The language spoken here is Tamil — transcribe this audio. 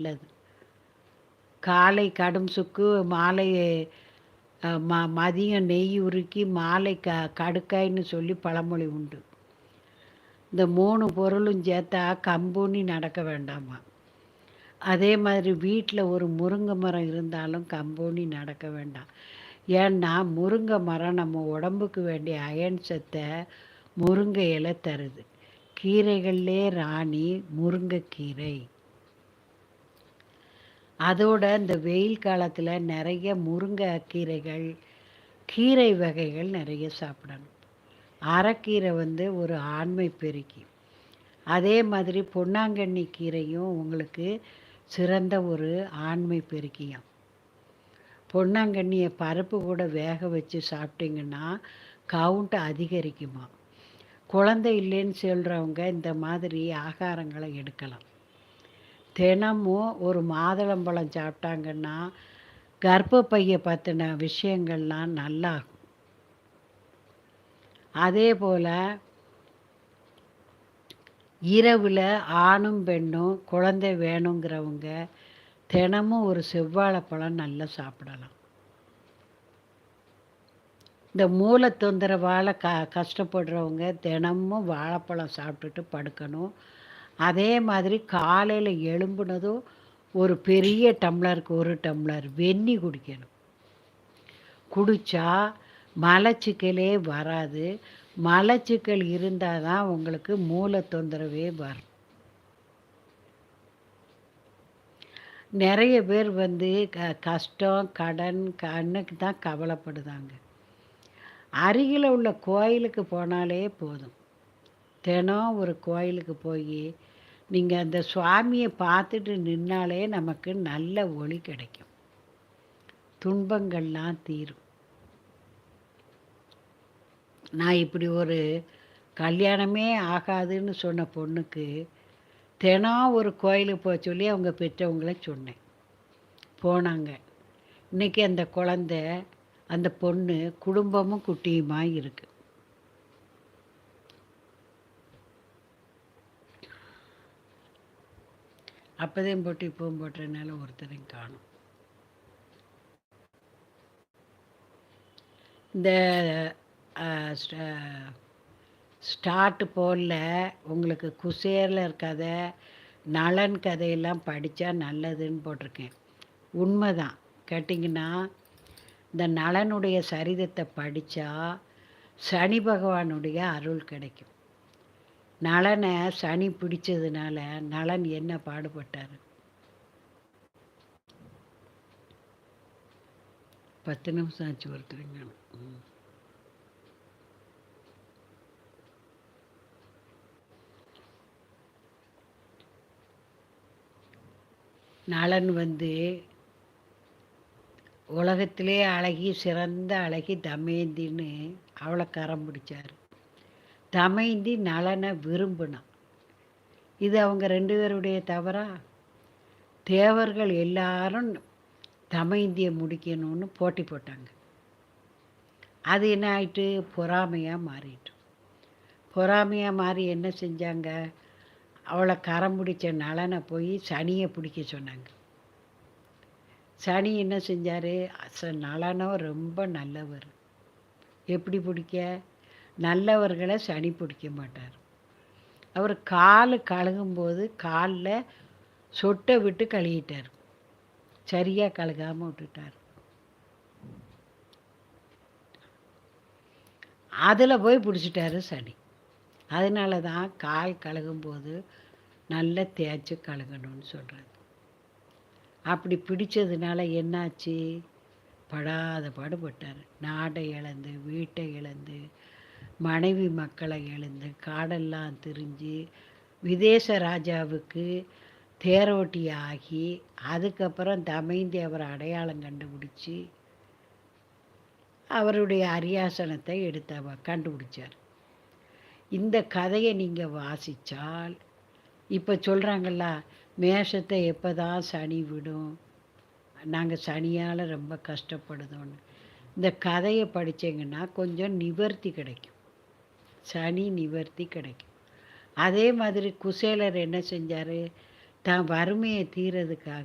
நல்லது காலை கடும் சுக்கு மாலை ம மதியம் நெய் உருக்கி மாலை க கடுக்காய்ன்னு சொல்லி பழமொழி உண்டு. இந்த மூணு பொருளும் சேர்த்தா கம்புன்னு நடக்க வேண்டாமா? அதே மாதிரி வீட்டில் ஒரு முருங்கை மரம் இருந்தாலும் கம்போனி நடக்க வேண்டாம். ஏன்னா முருங்கை மரம் நம்ம உடம்புக்கு வேண்டிய அயன் சத்தை முருங்கை இலை தருது. கீரைகள்லே ராணி முருங்கைக்கீரை அதோட இந்த வெயில் காலத்தில் நிறைய முருங்கை கீரைகள் கீரை வகைகள் நிறைய சாப்பிடணும். அரைக்கீரை வந்து ஒரு ஆண்மை பெருக்கி. அதே மாதிரி பொன்னாங்கண்ணி கீரையும் உங்களுக்கு சிறந்த ஒரு ஆண்மை பெருக்கியம். பொன்னாங்கண்ணியை பருப்பு கூட வேக வச்சு சாப்பிட்டிங்கன்னா கவுண்ட் அதிகரிக்குமா குழந்தை இல்லைன்னு சொல்கிறவங்க இந்த மாதிரி ஆகாரங்களை எடுக்கலாம். தினமும் ஒரு மாதுளம்பழம் சாப்பிட்டாங்கன்னா கர்ப்பப்பையை பற்றின விஷயங்கள்லாம் நல்லாகும். அதே போல் இரவில் ஆணும் பெண்ணும் குழந்தை வேணுங்கிறவங்க தினமும் ஒரு செவ்வாழைப்பழம் நல்லா சாப்பிடலாம். இந்த மூல தொந்தரவால் க கஷ்டப்படுறவங்க தினமும் வாழைப்பழம் சாப்பிட்டுட்டு படுக்கணும். அதே மாதிரி காலையில் எழும்புனதும் ஒரு பெரிய டம்ளருக்கு ஒரு டம்ளர் வெந்நி குடிக்கணும். குடித்தா மலச்சிக்கலே வராது. மலச்சிக்கல் இருந்தால் தான் உங்களுக்கு மூல தொந்தரவே வரும். நிறைய பேர் வந்து க கஷ்டம் கடன் கண்ணுக்கு தான் கவலைப்படுதாங்க. அருகில் உள்ள கோயிலுக்கு போனாலே போதும். தினம் ஒரு கோயிலுக்கு போய் நீங்கள் அந்த சுவாமியை பார்த்துட்டு நின்னாலே நமக்கு நல்ல ஒளி கிடைக்கும். துன்பங்கள்லாம் தீரும். நான் இப்படி ஒரு கல்யாணமே ஆகாதுன்னு சொன்ன பொண்ணுக்கு தினம் ஒரு கோயிலுக்கு போக சொல்லி அவங்க பெற்றவங்கள சொன்னேன். போனாங்க. இன்றைக்கி அந்த குழந்த அந்த பொண்ணு குடும்பமும் குட்டியுமா இருக்குது அப்போதையும் போட்டு இப்போவும் போட்டதுனால ஒருத்தரையும் காணும். இந்த ஸ்டார்ட் போடல. உங்களுக்கு குசேரில் இருக்காத நலன் கதையெல்லாம் படித்தா நல்லதுன்னு போட்டிருக்கேன். உண்மைதான். கேட்டிங்கன்னா இந்த நலனுடைய சரிதத்தை படித்தா சனி பகவானுடைய அருள் கிடைக்கும். நலனை சனி பிடிச்சதுனால நலன் என்ன பாடுபட்டார்? பத்து நிமிஷம் ஆச்சு ஒருத்தருங்க. நலன் வந்து உலகத்திலே அழகி சிறந்த அழகி தமேந்தின்னு அவளை கரம் பிடிச்சார். தமைந்தி நலனை விரும்பினான். இது அவங்க ரெண்டு பேருடைய தவறா? தேவர்கள் எல்லாரும் தமைந்தியை முடிக்கணும்னு போட்டி போட்டாங்க. அது என்ன ஆயிட்டு? பொறாமையாக மாறிட்டு. பொறாமையாக மாறி என்ன செஞ்சாங்க? அவளை கரம் பிடிச்ச நலனை போய் சனியை பிடிக்க சொன்னாங்க. சனி என்ன செஞ்சார்? நலனும் ரொம்ப நல்லவர். எப்படி பிடிக்க? நல்லவர்களை சனி பிடிக்க மாட்டார். அவர் கால் கழுகும்போது காலில் சொட்டை விட்டு கழுகிட்டார். சரியாக கழுகாமல் விட்டுட்டார். அதில் போய் பிடிச்சிட்டாரு சனி அதனால தான் கால் கழுகும்போது நல்ல தேய்ச்சி கழுகணும்னு சொல்கிறாரு அப்படி பிடிச்சதுனால என்னாச்சு? படாத பாடுபட்டார். நாடை இழந்து வீட்டை இழந்து மனைவி மக்களை எழுந்து காடெல்லாம் திரிஞ்சு விதேச ராஜாவுக்கு தேரோட்டி ஆகி அதுக்கப்புறம் தமைந்தி அவர் அடையாளம் கண்டுபிடிச்சி அவருடைய அரியாசனத்தை எடுத்த கண்டுபிடிச்சார். இந்த கதையை நீங்கள் வாசித்தால் இப்போ சொல்கிறாங்கள மேஷத்தை எப்போ தான் சனி விடும் நாங்கள் சனியால் ரொம்ப கஷ்டப்படுதோன்னு. இந்த கதையை படித்தீங்கன்னா கொஞ்சம் நிவர்த்தி கிடைக்கும். சனி நிவர்த்தி கிடைக்கும். அதே மாதிரி குசேலர் என்ன செஞ்சார்? தான் வறுமையை தீரதுக்காக